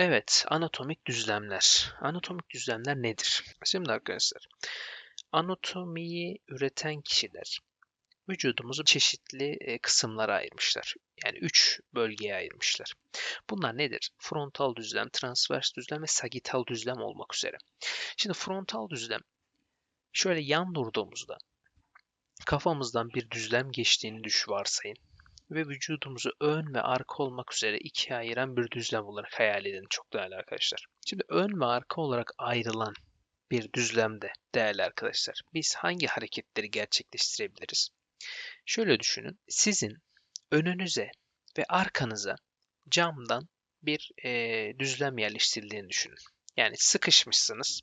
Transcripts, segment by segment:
Evet, anatomik düzlemler. Anatomik düzlemler nedir? Şimdi arkadaşlar, anatomiyi üreten kişiler vücudumuzu çeşitli e, kısımlara ayırmışlar. Yani üç bölgeye ayırmışlar. Bunlar nedir? Frontal düzlem, transvers düzlem ve sagital düzlem olmak üzere. Şimdi frontal düzlem şöyle yan durduğumuzda kafamızdan bir düzlem geçtiğini düş varsayın ve vücudumuzu ön ve arka olmak üzere ikiye ayıran bir düzlem olarak hayal edin çok değerli arkadaşlar. Şimdi ön ve arka olarak ayrılan bir düzlemde değerli arkadaşlar biz hangi hareketleri gerçekleştirebiliriz? Şöyle düşünün. Sizin önünüze ve arkanıza camdan bir e, düzlem yerleştirildiğini düşünün. Yani sıkışmışsınız.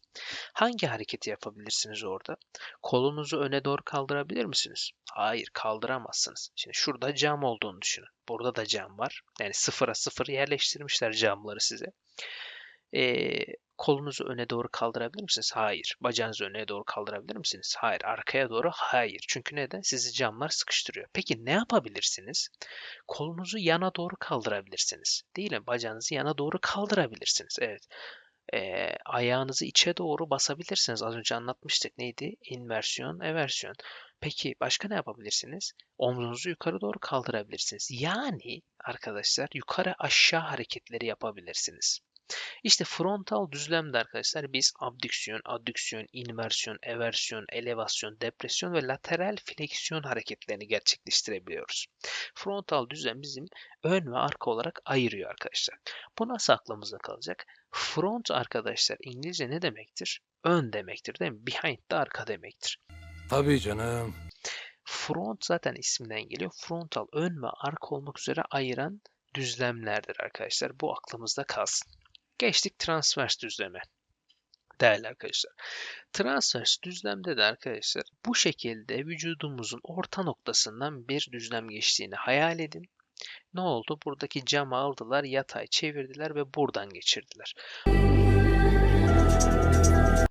Hangi hareketi yapabilirsiniz orada? Kolunuzu öne doğru kaldırabilir misiniz? Hayır, kaldıramazsınız. Şimdi şurada cam olduğunu düşünün. Burada da cam var. Yani sıfıra sıfır yerleştirmişler camları size. Ee, kolunuzu öne doğru kaldırabilir misiniz? Hayır. Bacağınızı öne doğru kaldırabilir misiniz? Hayır. Arkaya doğru? Hayır. Çünkü neden? Sizi camlar sıkıştırıyor. Peki ne yapabilirsiniz? Kolunuzu yana doğru kaldırabilirsiniz. Değil mi? Bacağınızı yana doğru kaldırabilirsiniz. Evet e, ayağınızı içe doğru basabilirsiniz. Az önce anlatmıştık. Neydi? İnversiyon, eversiyon. Peki başka ne yapabilirsiniz? Omzunuzu yukarı doğru kaldırabilirsiniz. Yani arkadaşlar yukarı aşağı hareketleri yapabilirsiniz. İşte frontal düzlemde arkadaşlar biz abdüksiyon, adduksiyon, inversiyon, eversiyon, elevasyon, depresyon ve lateral fleksiyon hareketlerini gerçekleştirebiliyoruz. Frontal düzlem bizim ön ve arka olarak ayırıyor arkadaşlar. Bu nasıl aklımızda kalacak? Front arkadaşlar İngilizce ne demektir? Ön demektir değil mi? Behind de arka demektir. Tabii canım. Front zaten isminden geliyor. Frontal ön ve arka olmak üzere ayıran düzlemlerdir arkadaşlar. Bu aklımızda kalsın. Geçtik transvers düzleme. Değerli arkadaşlar. Transvers düzlemde de arkadaşlar bu şekilde vücudumuzun orta noktasından bir düzlem geçtiğini hayal edin. Ne oldu? Buradaki camı aldılar, yatay çevirdiler ve buradan geçirdiler.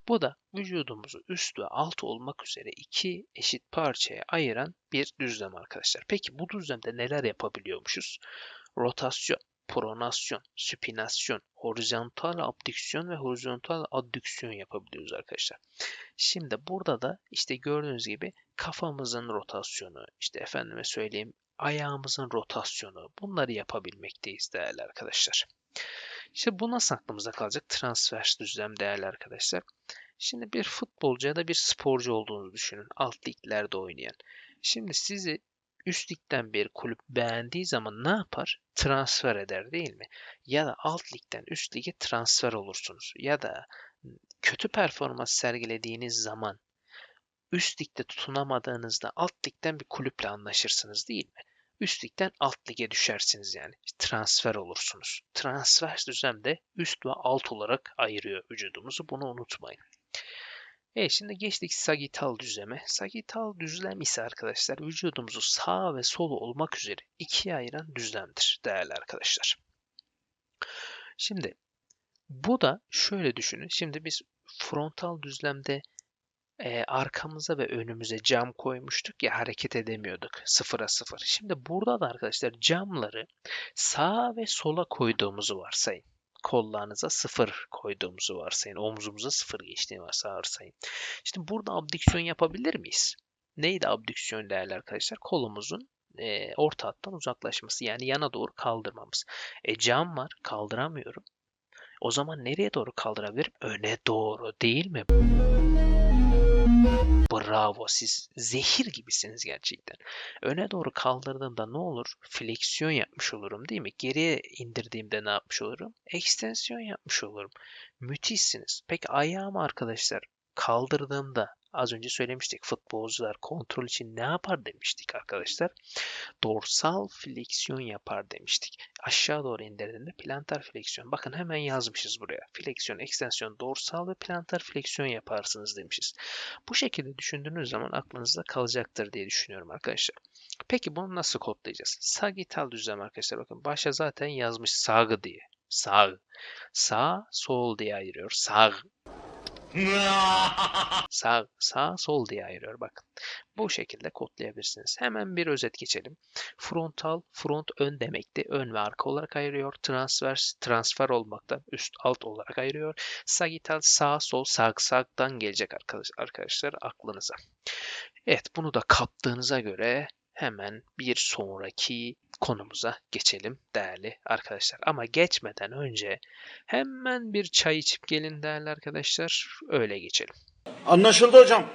Bu da vücudumuzu üst ve alt olmak üzere iki eşit parçaya ayıran bir düzlem arkadaşlar. Peki bu düzlemde neler yapabiliyormuşuz? Rotasyon, pronasyon, supinasyon, horizontal abdüksiyon ve horizontal addüksiyon yapabiliyoruz arkadaşlar. Şimdi burada da işte gördüğünüz gibi kafamızın rotasyonu, işte efendime söyleyeyim ayağımızın rotasyonu bunları yapabilmekteyiz değerli arkadaşlar. İşte bu nasıl aklımıza kalacak? Transvers düzlem değerli arkadaşlar. Şimdi bir futbolcu ya da bir sporcu olduğunuzu düşünün. Alt liglerde oynayan. Şimdi sizi üst ligden bir kulüp beğendiği zaman ne yapar? Transfer eder değil mi? Ya da alt ligden üst lige transfer olursunuz. Ya da kötü performans sergilediğiniz zaman üst ligde tutunamadığınızda alt ligden bir kulüple anlaşırsınız değil mi? Üst ligden alt lige düşersiniz yani. Transfer olursunuz. Transfer düzlemde üst ve alt olarak ayırıyor vücudumuzu. Bunu unutmayın. Evet şimdi geçtik sagital düzleme. Sagital düzlem ise arkadaşlar vücudumuzu sağ ve sol olmak üzere ikiye ayıran düzlemdir değerli arkadaşlar. Şimdi bu da şöyle düşünün. Şimdi biz frontal düzlemde e, arkamıza ve önümüze cam koymuştuk ya hareket edemiyorduk sıfıra sıfır. Şimdi burada da arkadaşlar camları sağa ve sola koyduğumuzu varsayın kollarınıza sıfır koyduğumuzu varsayın. Omzumuza sıfır geçtiğini varsayın. Şimdi burada abdüksiyon yapabilir miyiz? Neydi abdüksiyon değerli arkadaşlar? Kolumuzun e, orta hattan uzaklaşması yani yana doğru kaldırmamız. E cam var kaldıramıyorum. O zaman nereye doğru kaldırabilirim? Öne doğru değil mi? Bravo siz zehir gibisiniz gerçekten. Öne doğru kaldırdığımda ne olur? Fleksiyon yapmış olurum değil mi? Geriye indirdiğimde ne yapmış olurum? Ekstensiyon yapmış olurum. Müthişsiniz. Peki ayağımı arkadaşlar kaldırdığımda az önce söylemiştik futbolcular kontrol için ne yapar demiştik arkadaşlar. Dorsal fleksiyon yapar demiştik. Aşağı doğru indirdiğinde plantar fleksiyon. Bakın hemen yazmışız buraya. Fleksiyon, ekstensiyon, dorsal ve plantar fleksiyon yaparsınız demişiz. Bu şekilde düşündüğünüz zaman aklınızda kalacaktır diye düşünüyorum arkadaşlar. Peki bunu nasıl kodlayacağız? Sagital düzlem arkadaşlar bakın başa zaten yazmış sağ diye. Sağ. Sağ, sol diye ayırıyor. Sağ. Sağ, sağ, sol diye ayırıyor bakın. Bu şekilde kodlayabilirsiniz. Hemen bir özet geçelim. Frontal, front ön demekti. Ön ve arka olarak ayırıyor. Transvers, transfer olmaktan üst alt olarak ayırıyor. Sagittal sağ sol sağ sağdan gelecek arkadaş- arkadaşlar aklınıza. Evet bunu da kaptığınıza göre hemen bir sonraki konumuza geçelim değerli arkadaşlar. Ama geçmeden önce hemen bir çay içip gelin değerli arkadaşlar. Öyle geçelim. Anlaşıldı hocam.